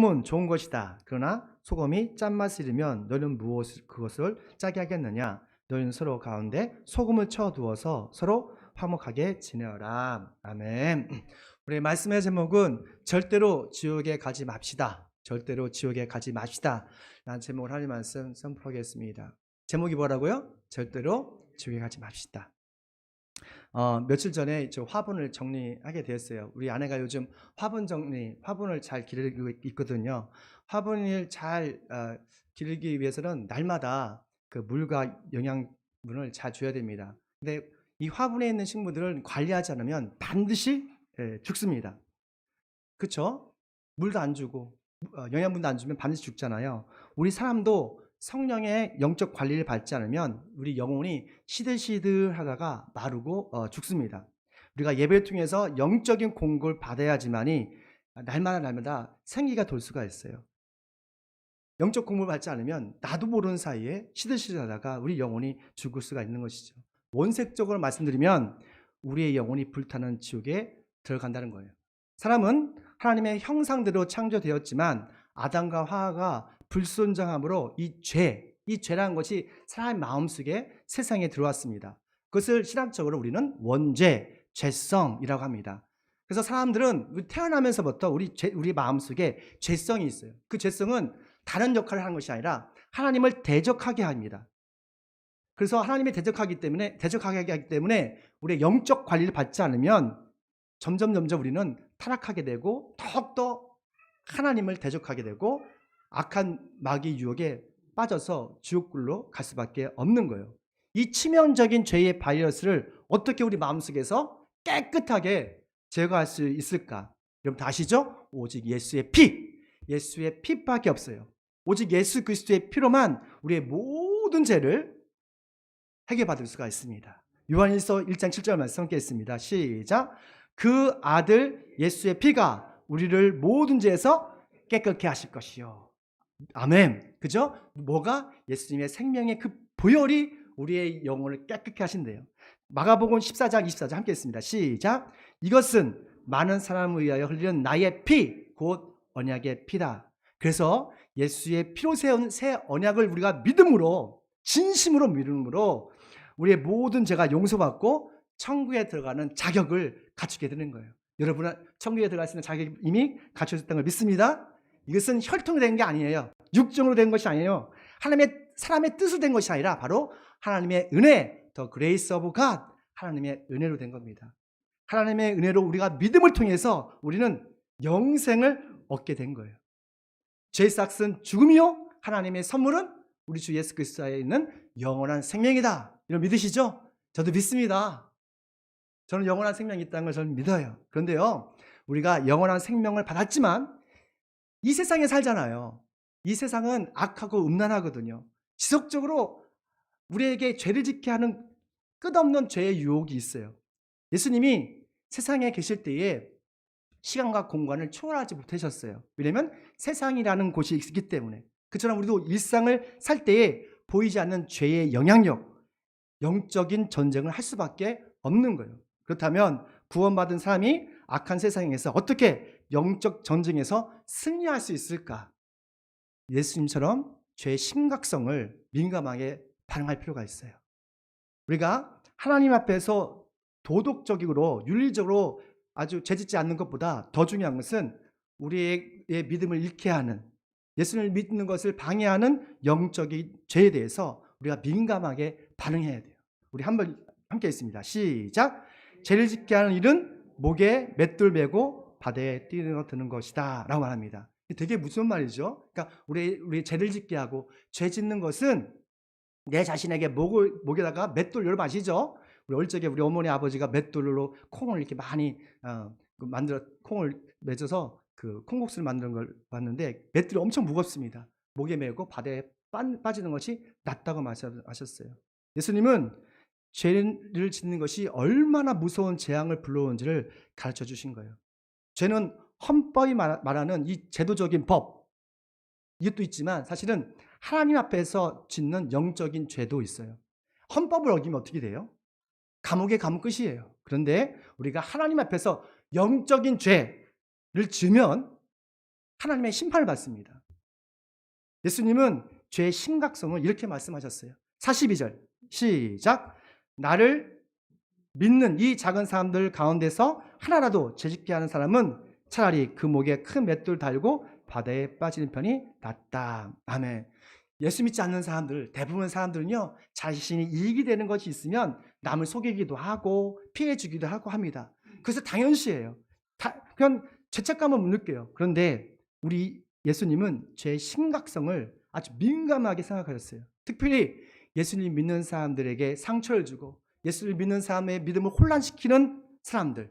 소금은 좋은 것이다. 그러나 소금이 짠맛을 잃으면 너는 무엇을 그것을 짜게 하겠느냐? 너희는 서로 가운데 소금을 쳐 두어서 서로 화목하게 지내어라. 아멘. 우리 말씀의 제목은 절대로 지옥에 가지 맙시다. 절대로 지옥에 가지 맙시다. 라는 제목을 하나님 말씀 선포하겠습니다. 제목이 뭐라고요? 절대로 지옥에 가지 맙시다. 어, 며칠 전에 저 화분을 정리하게 되었어요. 우리 아내가 요즘 화분 정리, 화분을 잘 기르고 있거든요. 화분을 잘 어, 기르기 위해서는 날마다 그 물과 영양분을 잘 줘야 됩니다. 근데 이 화분에 있는 식물들은 관리하지 않으면 반드시 예, 죽습니다. 그쵸? 물도 안 주고 어, 영양분도 안 주면 반드시 죽잖아요. 우리 사람도 성령의 영적 관리를 받지 않으면 우리 영혼이 시들시들하다가 마르고 어, 죽습니다. 우리가 예배를 통해서 영적인 공급을 받아야지만이 날마다 날마다 생기가 돌 수가 있어요. 영적 공급을 받지 않으면 나도 모르는 사이에 시들시들하다가 우리 영혼이 죽을 수가 있는 것이죠. 원색적으로 말씀드리면 우리의 영혼이 불타는 지옥에 들어간다는 거예요. 사람은 하나님의 형상대로 창조되었지만 아담과 하와가 불순종함으로 이 죄, 이 죄라는 것이 사람의 마음속에 세상에 들어왔습니다. 그것을 신학적으로 우리는 원죄, 죄성이라고 합니다. 그래서 사람들은 태어나면서부터 우리 죄, 우리 마음속에 죄성이 있어요. 그 죄성은 다른 역할을 하는 것이 아니라 하나님을 대적하게 합니다. 그래서 하나님이 대적하기 때문에 대적하게 하기 때문에 우리의 영적 관리를 받지 않으면 점점 점점 우리는 타락하게 되고 더욱더 하나님을 대적하게 되고 악한 마귀 유혹에 빠져서 지옥불로 갈 수밖에 없는 거예요. 이 치명적인 죄의 바이러스를 어떻게 우리 마음속에서 깨끗하게 제거할 수 있을까? 여러분 다 아시죠? 오직 예수의 피, 예수의 피밖에 없어요. 오직 예수 그리스도의 피로만 우리의 모든 죄를 해결받을 수가 있습니다. 요한일서 1장 7절 말씀 함께했습니다. 시작. 그 아들 예수의 피가 우리를 모든 죄에서 깨끗게 하실 것이요. 아멘. 그죠? 뭐가 예수님의 생명의 그 보혈이 우리의 영혼을 깨끗게 하신대요. 마가복음 14장 24절 함께 했습니다. 시작. 이것은 많은 사람을 위하여 흘리는 나의 피, 곧 언약의 피다. 그래서 예수의 피로 세운 새 언약을 우리가 믿음으로 진심으로 믿음으로 우리의 모든 죄가 용서받고 천국에 들어가는 자격을 갖추게 되는 거예요. 여러분은 천국에 들어갈 수 있는 자격이 이미 갖춰졌다는 걸 믿습니다. 이것은 혈통이 된 게 아니에요. 육정으로 된 것이 아니에요. 하나님의 사람의 뜻으로 된 것이 아니라 바로 하나님의 은혜, 더 그레이스 오브 갓, 하나님의 은혜로 된 겁니다. 하나님의 은혜로 우리가 믿음을 통해서 우리는 영생을 얻게 된 거예요. 죄의 싹은 죽음이요. 하나님의 선물은 우리 주 예수 그리스도에 있는 영원한 생명이다. 이런 믿으시죠? 저도 믿습니다. 저는 영원한 생명이 있다는 걸 저는 믿어요. 그런데요, 우리가 영원한 생명을 받았지만 이 세상에 살잖아요. 이 세상은 악하고 음란하거든요. 지속적으로 우리에게 죄를 짓게 하는 끝없는 죄의 유혹이 있어요. 예수님이 세상에 계실 때에 시간과 공간을 초월하지 못하셨어요. 왜냐하면 세상이라는 곳이 있기 때문에. 그처럼 우리도 일상을 살 때에 보이지 않는 죄의 영향력, 영적인 전쟁을 할 수밖에 없는 거예요. 그렇다면 구원받은 사람이 악한 세상에서 어떻게 영적 전쟁에서 승리할 수 있을까? 예수님처럼 죄의 심각성을 민감하게 반응할 필요가 있어요. 우리가 하나님 앞에서 도덕적으로 윤리적으로 아주 죄짓지 않는 것보다 더 중요한 것은 우리의 믿음을 잃게 하는 예수님을 믿는 것을 방해하는 영적인 죄에 대해서 우리가 민감하게 반응해야 돼요. 우리 한번 함께 있습니다. 시작. 죄를 짓게 하는 일은 목에 맷돌 메고 바다에 뛰어드는 것이다. 라고 말합니다. 되게 무슨 말이죠? 그러니까 우리, 우리 죄를 짓게 하고 죄 짓는 것은 내 자신에게 목을, 목에다가 맷돌 여러분 아시죠? 우리 어릴 적에 우리 어머니 아버지가 맷돌로 콩을 이렇게 많이 어, 그 만들어 콩을 맺어서 그 콩국수를 만드는 걸 봤는데 맷돌이 엄청 무겁습니다. 목에 메고 바다에 빠지는 것이 낫다고 하셨어요. 예수님은 죄를 짓는 것이 얼마나 무서운 재앙을 불러오는지를 가르쳐 주신 거예요. 죄는 헌법이 말하는 이 제도적인 법, 이것도 있지만 사실은 하나님 앞에서 짓는 영적인 죄도 있어요. 헌법을 어기면 어떻게 돼요? 감옥에 감옥 끝이에요. 그런데 우리가 하나님 앞에서 영적인 죄를 지면 하나님의 심판을 받습니다. 예수님은 죄의 심각성을 이렇게 말씀하셨어요. 42절 시작 나를 믿는 이 작은 사람들 가운데서 하나라도 죄짓게 하는 사람은 차라리 그 목에 큰 맷돌 달고 바다에 빠지는 편이 낫다. 아멘. 예수 믿지 않는 사람들, 대부분 사람들은요, 자신이 이익이 되는 것이 있으면 남을 속이기도 하고 피해 주기도 하고 합니다. 그래서 당연시해요. 다, 그냥 죄책감을 못 느껴요. 그런데 우리 예수님은 죄의 심각성을 아주 민감하게 생각하셨어요. 특별히 예수님 믿는 사람들에게 상처를 주고 예수를 믿는 사람의 믿음을 혼란시키는 사람들에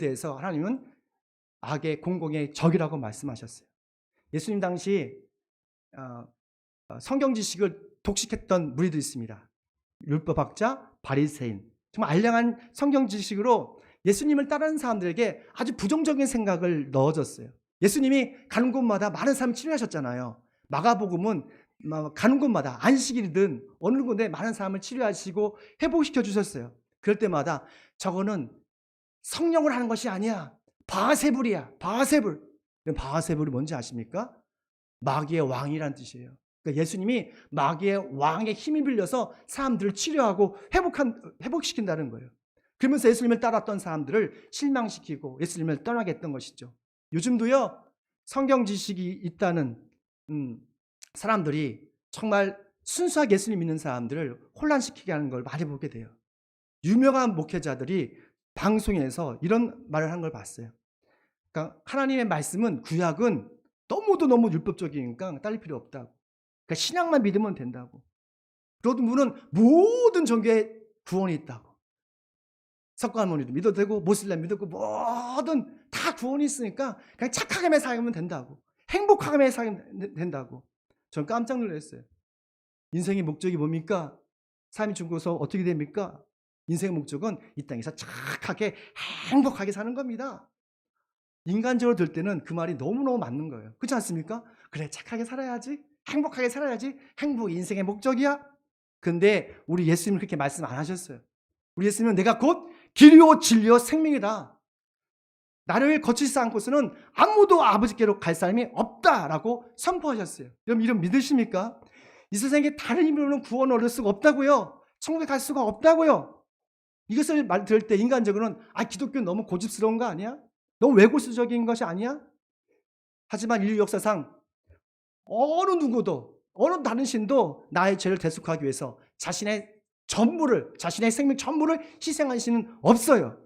대해서 하나님은 악의 공공의 적이라고 말씀하셨어요. 예수님 당시 어, 어, 성경 지식을 독식했던 무리도 있습니다. 율법학자, 바리새인, 정말 알량한 성경 지식으로 예수님을 따르는 사람들에게 아주 부정적인 생각을 넣어줬어요. 예수님이 가는 곳마다 많은 사람 치료하셨잖아요. 마가복음은 막 가는 곳마다 안식일이든 어느 곳에 많은 사람을 치료하시고 회복시켜 주셨어요. 그럴 때마다 저거는 성령을 하는 것이 아니야. 바세불이야. 바세불. 바세불이 뭔지 아십니까? 마귀의 왕이란 뜻이에요. 그러니까 예수님이 마귀의 왕의 힘이 빌려서 사람들을 치료하고 회복한, 회복시킨다는 거예요. 그러면서 예수님을 따랐던 사람들을 실망시키고 예수님을 떠나게 했던 것이죠. 요즘도요, 성경 지식이 있다는, 음, 사람들이 정말 순수하게 예수님 믿는 사람들을 혼란시키게 하는 걸 많이 보게 돼요. 유명한 목회자들이 방송에서 이런 말을 한 걸 봤어요. 그러니까 하나님의 말씀은 구약은 너무도 너무 율법적이니까 딸릴 필요 없다고. 그러니까 신앙만 믿으면 된다고. 그러던 분은 모든 종교에 구원이 있다고. 석가모니도 믿어도 되고 모슬렘 믿어도 모든 다 구원이 있으니까 그냥 착하게만 살면 된다고. 행복하게만 살면 된다고. 전 깜짝 놀랐어요. 인생의 목적이 뭡니까? 삶이 죽어서 어떻게 됩니까? 인생의 목적은 이 땅에서 착하게 행복하게 사는 겁니다. 인간적으로 들 때는 그 말이 너무너무 맞는 거예요. 그렇지 않습니까? 그래, 착하게 살아야지. 행복하게 살아야지. 행복이 인생의 목적이야. 근데 우리 예수님은 그렇게 말씀 안 하셨어요. 우리 예수님은 내가 곧 길이요 진리요 생명이다. 나를 거치지 않고서는 아무도 아버지께로 갈 사람이 없다 라고 선포하셨어요. 여러분 이런 믿으십니까? 이 세상에 다른 힘으로는 구원을 얻을 수가 없다고요. 천국에 갈 수가 없다고요. 이것을 말 들을 때 인간적으로는 아 기독교는 너무 고집스러운 거 아니야? 너무 외골수적인 것이 아니야? 하지만 인류 역사상 어느 누구도 어느 다른 신도 나의 죄를 대속하기 위해서 자신의 전부를 자신의 생명 전부를 희생한 신은 없어요.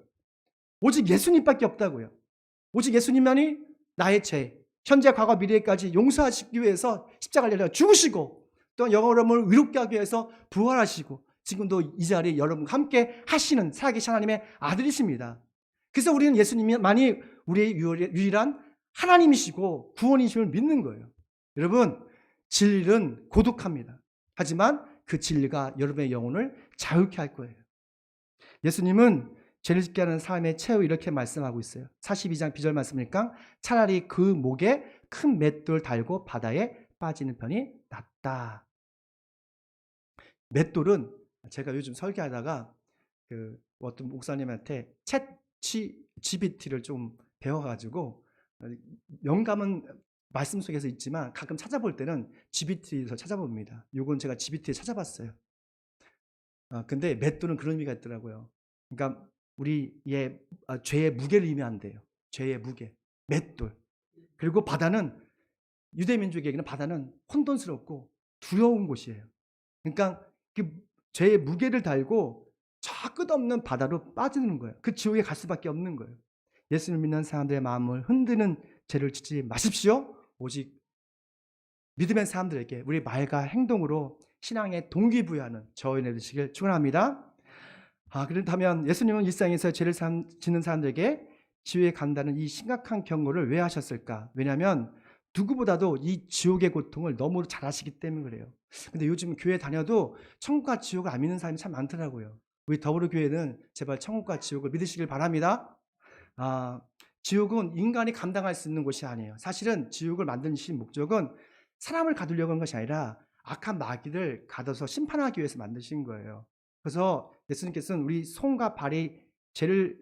오직 예수님밖에 없다고요. 오직 예수님만이 나의 죄, 현재, 과거, 미래까지 용서하시기 위해서 십자가를 내려 죽으시고 또 여러분을 의롭게 하기 위해서 부활하시고 지금도 이 자리에 여러분과 함께 하시는 살아계신 하나님의 아들이십니다. 그래서 우리는 예수님만이 우리의 유일한 하나님이시고 구원이심을 믿는 거예요. 여러분, 진리는 고독합니다. 하지만 그 진리가 여러분의 영혼을 자유케 할 거예요. 예수님은 죄를 짓게 하는 사람의 최후 이렇게 말씀하고 있어요. 42장 비절 말씀이니까 차라리 그 목에 큰 맷돌 달고 바다에 빠지는 편이 낫다. 맷돌은 제가 요즘 설계하다가 그 어떤 목사님한테 챗 GBT를 좀 배워가지고 영감은 말씀 속에서 있지만 가끔 찾아볼 때는 GBT에서 찾아봅니다. 요건 제가 GBT에 찾아봤어요. 아, 근데 맷돌은 그런 의미가 있더라고요. 그러니까 우리의 아, 죄의 무게를 의미한대요. 죄의 무게, 맷돌. 그리고 바다는 유대 민족에게는 바다는 혼돈스럽고 두려운 곳이에요. 그러니까 그 죄의 무게를 달고 저 끝없는 바다로 빠지는 거예요. 그 지옥에 갈 수밖에 없는 거예요. 예수를 믿는 사람들의 마음을 흔드는 죄를 짓지 마십시오. 오직 믿음의 사람들에게 우리 말과 행동으로 신앙의 동기부여하는 저희 되시길 축원합니다. 아, 그렇다면 예수님은 일상에서 죄를 짓는 사람들에게 지옥에 간다는 이 심각한 경고를 왜 하셨을까? 왜냐하면 누구보다도 이 지옥의 고통을 너무 잘 아시기 때문에 그래요. 근데 요즘 교회 다녀도 천국과 지옥을 안 믿는 사람이 참 많더라고요. 우리 더불어 교회는 제발 천국과 지옥을 믿으시길 바랍니다. 아, 지옥은 인간이 감당할 수 있는 곳이 아니에요. 사실은 지옥을 만드신 목적은 사람을 가두려고 한 것이 아니라 악한 마귀를 가둬서 심판하기 위해서 만드신 거예요. 그래서 예수님께서는 우리 손과 발이 죄를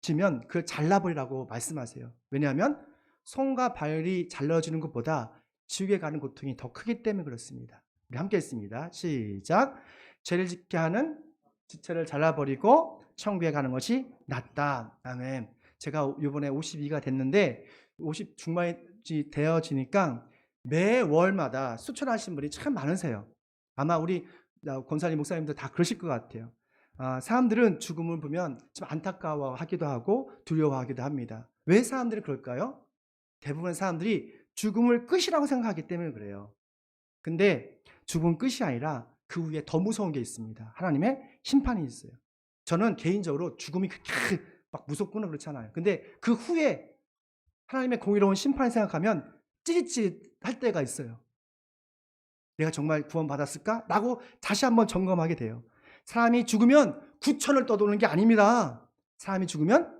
지면 그걸 잘라버리라고 말씀하세요. 왜냐하면 손과 발이 잘라지는 것보다 지옥에 가는 고통이 더 크기 때문에 그렇습니다. 우리 함께 했습니다. 시작. 죄를 짓게 하는 지체를 잘라버리고 천국에 가는 것이 낫다. 아멘. 제가 이번에 52가 됐는데 50 중반이 되어지니까 매월마다 수천하신 분이 참 많으세요. 아마 우리 권사님 목사님도 다 그러실 것 같아요. 아, 사람들은 죽음을 보면 좀 안타까워하기도 하고 두려워하기도 합니다. 왜 사람들이 그럴까요? 대부분 사람들이 죽음을 끝이라고 생각하기 때문에 그래요. 근데 죽음은 끝이 아니라 그 후에 더 무서운 게 있습니다. 하나님의 심판이 있어요. 저는 개인적으로 죽음이 그렇게 막 무섭구나 그렇잖아요. 근데 그 후에 하나님의 공의로운 심판을 생각하면 찌릿찌릿할 때가 있어요. 내가 정말 구원받았을까? 라고 다시 한번 점검하게 돼요. 사람이 죽으면 구천을 떠도는 게 아닙니다. 사람이 죽으면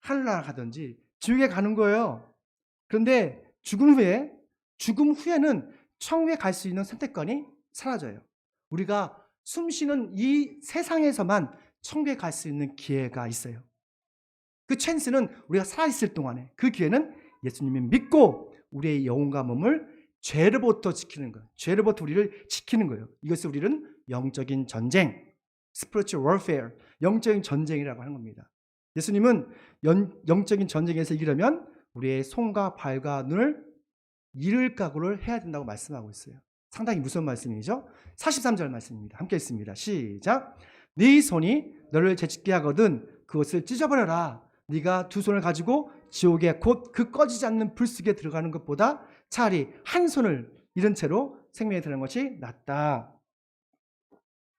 하늘나라 가든지 지옥에 가는 거예요. 그런데 죽음 후에 죽음 후에는 천국에 갈 수 있는 선택권이 사라져요. 우리가 숨 쉬는 이 세상에서만 천국에 갈 수 있는 기회가 있어요. 그 찬스는 우리가 살아있을 동안에 그 기회는 예수님이 믿고 우리의 영혼과 몸을 죄로부터 지키는 것, 죄로부터 우리를 지키는 거예요. 이것을 우리는 영적인 전쟁, spiritual warfare, 영적인 전쟁이라고 하는 겁니다. 예수님은 연, 영적인 전쟁에서 이기려면 우리의 손과 발과 눈을 잃을 각오를 해야 된다고 말씀하고 있어요. 상당히 무서운 말씀이죠. 43절 말씀입니다. 함께 있습니다. 시작. 네 손이 너를 재짓게 하거든 그것을 찢어버려라. 네가 두 손을 가지고 지옥에 곧그 꺼지지 않는 불 속에 들어가는 것보다 차라리 한 손을 잃은 채로 생명에 들어가는 것이 낫다.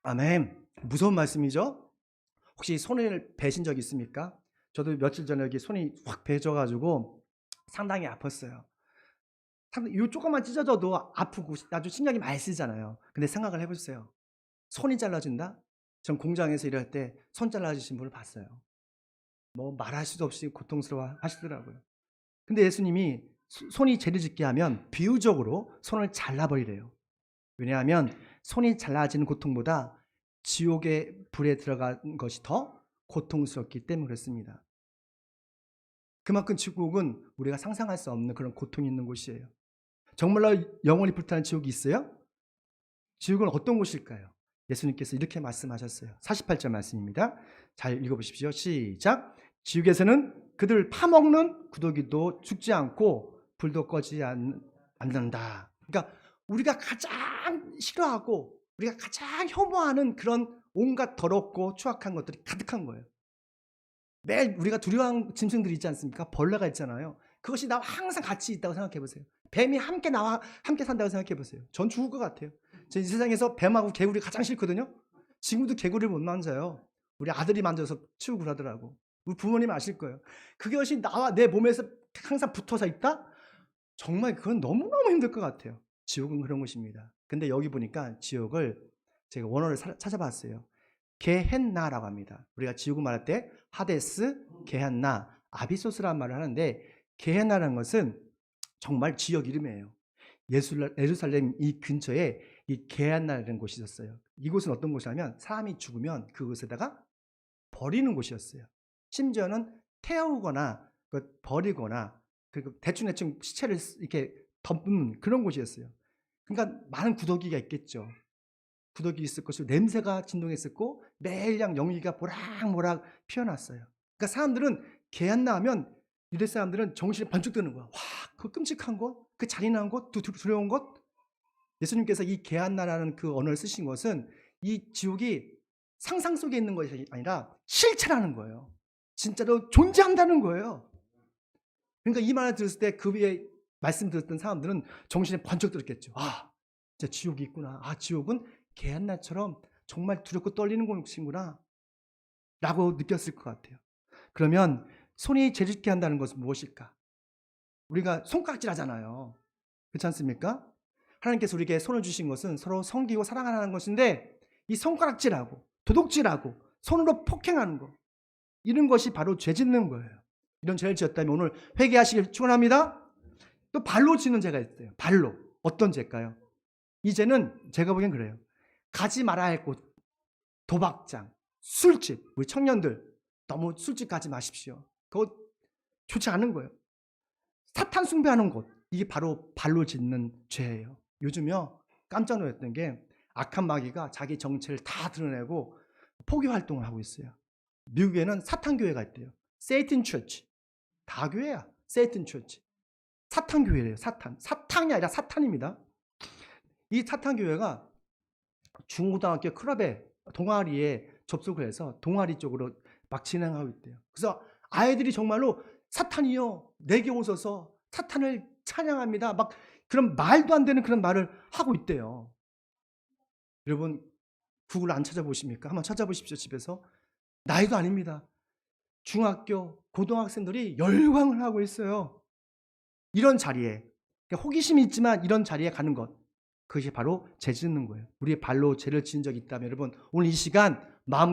아멘. 무서운 말씀이죠. 혹시 손을 베신 적 있습니까? 저도 며칠 전에 여기 손이 확 베져가지고 상당히 아팠어요. 요 조금만 찢어져도 아프고 아주 신경이 많이 쓰잖아요. 근데 생각을 해보세요. 손이 잘라진다? 전 공장에서 일할 때 손 잘라주신 분을 봤어요. 뭐 말할 수도 없이 고통스러워 하시더라고요. 근데 예수님이 소- 손이 죄를 짓게 하면 비유적으로 손을 잘라버리래요. 왜냐하면 손이 잘라지는 고통보다 지옥의 불에 들어간 것이 더 고통스럽기 때문에 그렇습니다. 그만큼 지옥은 우리가 상상할 수 없는 그런 고통이 있는 곳이에요. 정말로 영원히 불타는 지옥이 있어요? 지옥은 어떤 곳일까요? 예수님께서 이렇게 말씀하셨어요. 48절 말씀입니다. 잘 읽어보십시오. 시작. 지옥에서는 그들 파먹는 구더기도 죽지 않고 불도 꺼지 않, 않는다. 그러니까 우리가 가장 싫어하고 우리가 가장 혐오하는 그런 온갖 더럽고 추악한 것들이 가득한 거예요. 매일 우리가 두려워하는 짐승들이 있지 않습니까? 벌레가 있잖아요. 그것이 나와 항상 같이 있다고 생각해 보세요. 뱀이 함께 나와 함께 산다고 생각해 보세요. 전 죽을 것 같아요. 저이 세상에서 뱀하고 개구리 가장 싫거든요. 지금도 개구리를 못 만져요. 우리 아들이 만져서 치우고 그러더라고. 우리 부모님 아실 거예요. 그것이 나와 내 몸에서 항상 붙어서 있다? 정말 그건 너무너무 힘들 것 같아요. 지옥은 그런 곳입니다. 근데 여기 보니까 지옥을 제가 원어를 사- 찾아봤어요. 게헨나라고 합니다. 우리가 지옥을 말할 때 하데스, 게헨나, 아비소스라는 말을 하는데 게헨나라는 것은 정말 지역 이름이에요. 예루살렘 이 근처에 이 게헨나라는 곳이 있었어요. 이곳은 어떤 곳이냐면 사람이 죽으면 그곳에다가 버리는 곳이었어요. 심지어는 태우거나 그 버리거나 대충 대충 시체를 쓰- 이렇게 덮는 그런 곳이었어요. 그러니까 많은 구더기가 있겠죠. 구더기 있을 것이고 냄새가 진동했었고 매일 그냥 연기가 모락모락 피어났어요. 그러니까 사람들은 개안나 하면 유대 사람들은 정신이 번쩍 드는 거야. 와, 그 끔찍한 것, 그 잔인한 것, 두려운 것. 예수님께서 이 개안나라는 그 언어를 쓰신 것은 이 지옥이 상상 속에 있는 것이 아니라 실체라는 거예요. 진짜로 존재한다는 거예요. 그러니까 이 말을 들었을 때 그 위에 말씀 들었던 사람들은 정신에 번쩍 들었겠죠. 아, 진짜 지옥이 있구나. 아, 지옥은 개한나처럼 정말 두렵고 떨리는 곳이구나. 라고 느꼈을 것 같아요. 그러면 손이 죄짓게 한다는 것은 무엇일까? 우리가 손가락질 하잖아요. 그렇지 않습니까? 하나님께서 우리에게 손을 주신 것은 서로 섬기고 사랑하는 것인데 이 손가락질하고 도둑질하고 손으로 폭행하는 것 이런 것이 바로 죄 짓는 거예요. 이런 죄를 지었다면 오늘 회개하시길 축원합니다. 또 발로 짓는 죄가 있어요. 발로 어떤 죄일까요? 이 죄는 제가 보기엔 그래요. 가지 말아야 할 곳, 도박장, 술집, 우리 청년들 너무 술집 가지 마십시오. 그거 좋지 않은 거예요. 사탄 숭배하는 곳 이게 바로 발로 짓는 죄예요. 요즘요 깜짝 놀랐던 게 악한 마귀가 자기 정체를 다 드러내고 포기 활동을 하고 있어요. 미국에는 사탄 교회가 있대요. 세이튼 처치. 다 교회야. 세이튼 처치. 사탄 교회래요. 사탄. 사탄이 아니라 사탄입니다. 이 사탄 교회가 중고등학교 클럽에 동아리에 접속을 해서 동아리 쪽으로 막 진행하고 있대요. 그래서 아이들이 정말로 사탄이요 내게 오셔서 사탄을 찬양합니다. 막 그런 말도 안 되는 그런 말을 하고 있대요. 여러분 구글 안 찾아보십니까? 한번 찾아보십시오 집에서 나이도 아닙니다. 중학교 고등학생들이 열광을 하고 있어요. 이런 자리에 그러니까 호기심이 있지만 이런 자리에 가는 것 그것이 바로 죄 짓는 거예요. 우리의 발로 죄를 지은 적이 있다면 여러분 오늘 이 시간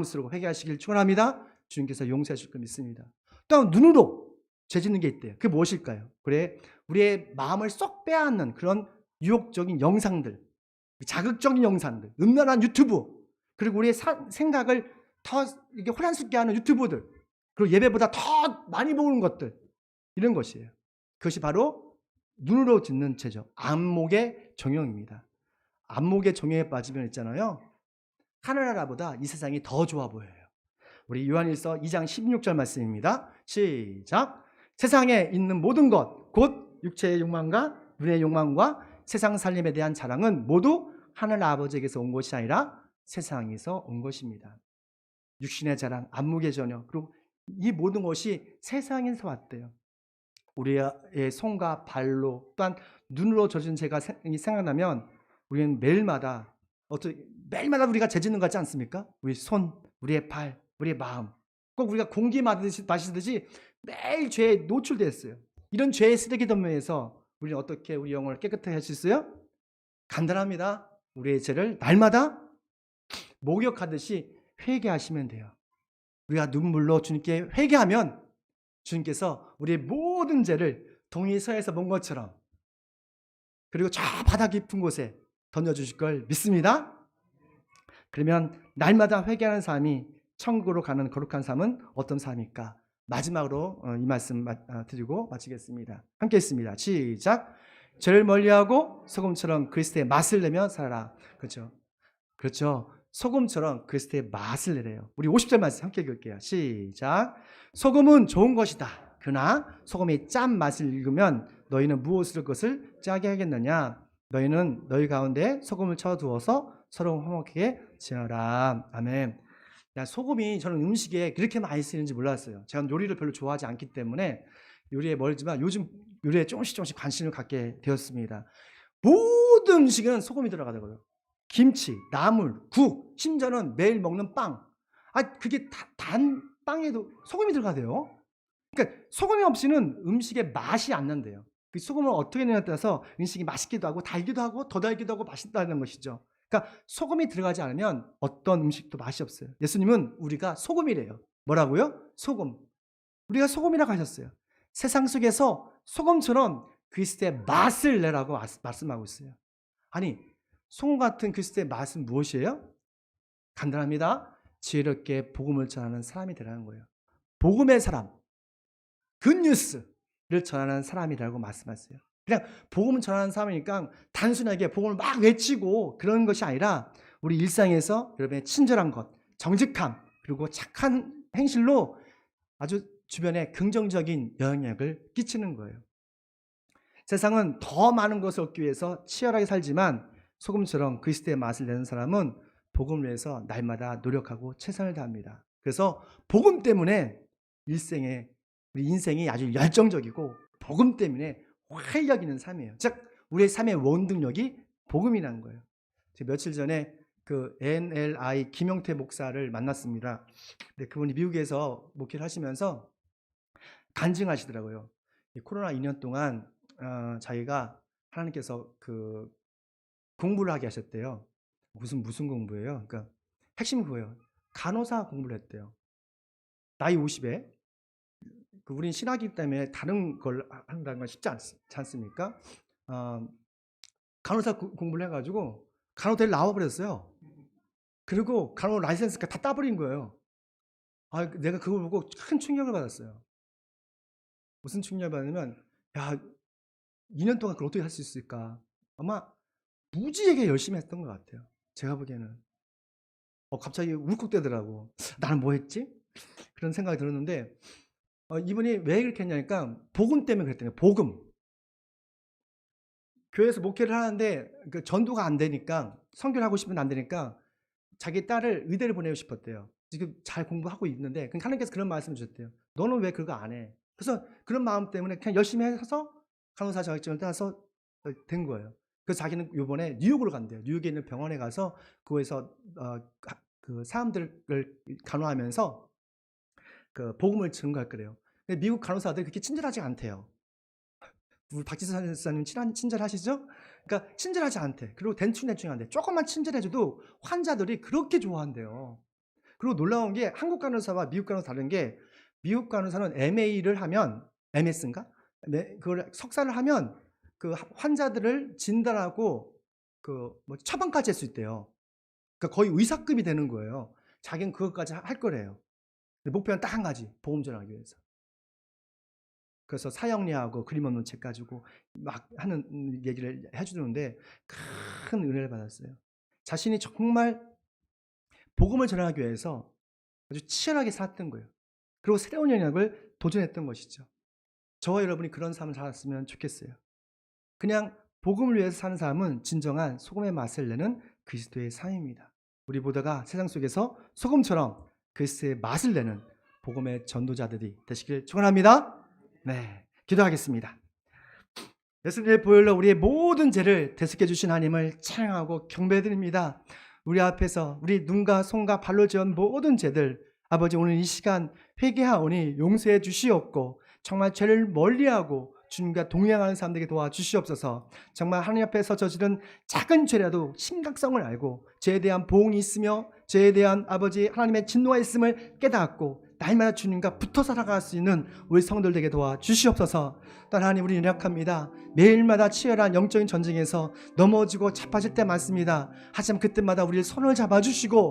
쓰고 회개하시길 축원합니다. 주님께서 용서하실 거 믿습니다. 또 눈으로 죄 짓는 게 있대요. 그게 무엇일까요? 그래 우리의 마음을 쏙 빼앗는 그런 유혹적인 영상들, 자극적인 영상들, 음란한 유튜브, 그리고 우리의 사- 생각을 더 이렇게 혼란스럽게 하는 유튜브들, 그리고 예배보다 더 많이 보는 것들 이런 것이에요. 그것이 바로 눈으로 짓는 죄죠. 안목의 정형입니다. 안목의 정형에 빠지면 있잖아요. 하늘나라보다 이 세상이 더 좋아 보여요. 우리 요한일서 2장 16절 말씀입니다. 시작. 세상에 있는 모든 것, 곧 육체의 욕망과 눈의 욕망과 세상 살림에 대한 자랑은 모두 하늘 아버지에게서 온 것이 아니라 세상에서 온 것입니다. 육신의 자랑, 안목의 전혀, 그리고 이 모든 것이 세상에서 왔대요. 우리의 손과 발로 또한 눈으로 젖은 죄가 생- 생각나면 우리는 매일마다 어떻게 매일마다 우리가 죄 짓는 것 같지 않습니까? 우리 손, 우리의 발, 우리의 마음 꼭 우리가 공기 마시듯이, 매일 죄에 노출되어 있어요. 이런 죄의 쓰레기 덤에서 우리는 어떻게 우리 영혼을 깨끗하게 할 수 있어요? 간단합니다. 우리의 죄를 날마다 목욕하듯이 회개하시면 돼요. 우리가 눈물로 주님께 회개하면 주님께서 우리의 모든 죄를 동의서에서 본 것처럼 그리고 저 바다 깊은 곳에 던져주실 걸 믿습니다. 그러면 날마다 회개하는 삶이 천국으로 가는 거룩한 삶은 어떤 삶일까? 마지막으로 어, 이 말씀 마- 아, 드리고 마치겠습니다. 함께 있습니다. 시작. 죄를 멀리하고 소금처럼 그리스도의 맛을 내며 살아라. 그렇죠? 그렇죠. 소금처럼 그리스도의 맛을 내래요. 우리 50절 말씀 함께 읽을게요. 시작. 소금은 좋은 것이다. 그러나 소금이 짠 맛을 읽으면 너희는 무엇을 것을 짜게 하겠느냐? 너희는 너희 가운데 소금을 쳐두어서 서로 화목하게 지어라. 아멘. 야, 소금이 저는 음식에 그렇게 많이 쓰이는지 몰랐어요. 제가 요리를 별로 좋아하지 않기 때문에 요리에 멀지만 요즘 요리에 조금씩 조금씩 관심을 갖게 되었습니다. 모든 음식은 소금이 들어가더라고요. 김치, 나물, 국, 심지어는 매일 먹는 빵. 아, 그게 다, 단 빵에도 소금이 들어가대요. 그러니까 소금이 없이는 음식의 맛이 안 난대요. 그 소금을 어떻게 내냐에 따라서 음식이 맛있기도 하고 달기도 하고 더 달기도 하고 맛있다는 것이죠. 그러니까 소금이 들어가지 않으면 어떤 음식도 맛이 없어요. 예수님은 우리가 소금이래요. 뭐라고요? 소금. 우리가 소금이라고 하셨어요. 세상 속에서 소금처럼 그리스도의 맛을 내라고 말씀- 말씀하고 있어요. 아니, 소금 같은 그리스도의 맛은 무엇이에요? 간단합니다. 지혜롭게 복음을 전하는 사람이 되라는 거예요. 복음의 사람, 굿뉴스를 전하는 사람이라고 말씀하세요. 그냥 복음을 전하는 사람이니까 단순하게 복음을 막 외치고 그런 것이 아니라 우리 일상에서 여러분의 친절한 것, 정직함, 그리고 착한 행실로 아주 주변에 긍정적인 영향력을 끼치는 거예요. 세상은 더 많은 것을 얻기 위해서 치열하게 살지만 소금처럼 그리스도의 맛을 내는 사람은 복음을 위해서 날마다 노력하고 최선을 다합니다. 그래서 복음 때문에 일생에 우리 인생이 아주 열정적이고 복음 때문에 활력 있는 삶이에요. 즉 우리의 삶의 원동력이 복음이라는 거예요. 제가 며칠 전에 그 NLI 김용태 목사를 만났습니다. 근데 그분이 미국에서 목회를 하시면서 간증하시더라고요. 이 코로나 2년 동안 어, 자기가 하나님께서 그 공부를 하게 하셨대요. 무슨 무슨 공부예요? 그러니까 핵심 그거예요. 간호사 공부를 했대요. 나이 50에 그 우린 신학이기 때문에 다른 걸 한다는 건 쉽지 않, 습니까 어, 간호사 구- 공부를 해가지고 간호대를 나와버렸어요. 그리고 간호 라이센스가 다 따버린 거예요. 아, 내가 그걸 보고 큰 충격을 받았어요. 무슨 충격을 받냐면, 야, 2년 동안 그걸 어떻게 할 수 있을까? 아마 무지하게 열심히 했던 것 같아요. 제가 보기에는. 어, 갑자기 울컥대더라고. 나는 뭐 했지? 그런 생각이 들었는데, 어, 이분이 왜 그렇게 했냐니까, 복음 때문에 그랬대요. 복음. 교회에서 목회를 하는데, 그 전도가 안 되니까, 선교를 하고 싶은데 안 되니까, 자기 딸을 의대를 보내고 싶었대요. 지금 잘 공부하고 있는데, 그러니까 하나님께서 그런 말씀을 주셨대요. 너는 왜 그거 안 해? 그래서 그런 마음 때문에 그냥 열심히 해서 간호사 자격증을 따서 된 거예요. 그래서 자기는 요번에 뉴욕으로 간대요. 뉴욕에 있는 병원에 가서 그거에서 어, 가- 그 사람들을 간호하면서 그 복음을 증거할 거래요. 근데 미국 간호사들 그렇게 친절하지 않대요. 우리 박지선 선생님 친한 친절하시죠? 그러니까 친절하지 않대. 그리고 대충대충한데 조금만 친절해줘도 환자들이 그렇게 좋아한대요. 그리고 놀라운 게 한국 간호사와 미국 간호사 다른 게 미국 간호사는 MA를 하면 MS인가? 그걸 석사를 하면 그 환자들을 진단하고 그 뭐 처방까지 할 수 있대요. 그러니까 거의 의사급이 되는 거예요. 자기는 그것까지 할 거래요. 목표는 딱 한 가지, 보험 전하기 위해서. 그래서 사형리하고 그림 없는 책 가지고 막 하는 얘기를 해주는데 큰 은혜를 받았어요. 자신이 정말 복음을 전하기 위해서 아주 치열하게 살았던 거예요. 그리고 새로운 영역을 도전했던 것이죠. 저와 여러분이 그런 삶을 살았으면 좋겠어요. 그냥 복음을 위해서 사는 삶은 진정한 소금의 맛을 내는 그리스도의 삶입니다. 우리 모두가 세상 속에서 소금처럼 그리스도의 맛을 내는 복음의 전도자들이 되시길 축원합니다. 네, 기도하겠습니다. 예수님의 보혈로 우리의 모든 죄를 대속해 주신 하나님을 찬양하고 경배드립니다. 우리 앞에서 우리 눈과 손과 발로 지은 모든 죄들 아버지 오늘 이 시간 회개하오니 용서해 주시옵고 정말 죄를 멀리하고 주님과 동행하는 사람들에게 도와주시옵소서. 정말 하나님 앞에서 저지른 작은 죄라도 심각성을 알고 죄에 대한 보응이 있으며 죄에 대한 아버지 하나님의 진노가 있음을 깨닫고 날마다 주님과 붙어 살아갈 수 있는 우리 성도들에게 도와주시옵소서. 또 하나님 우리 연약합니다. 매일마다 치열한 영적인 전쟁에서 넘어지고 자빠질 때 많습니다. 하지만 그때마다 우리를 손을 잡아주시고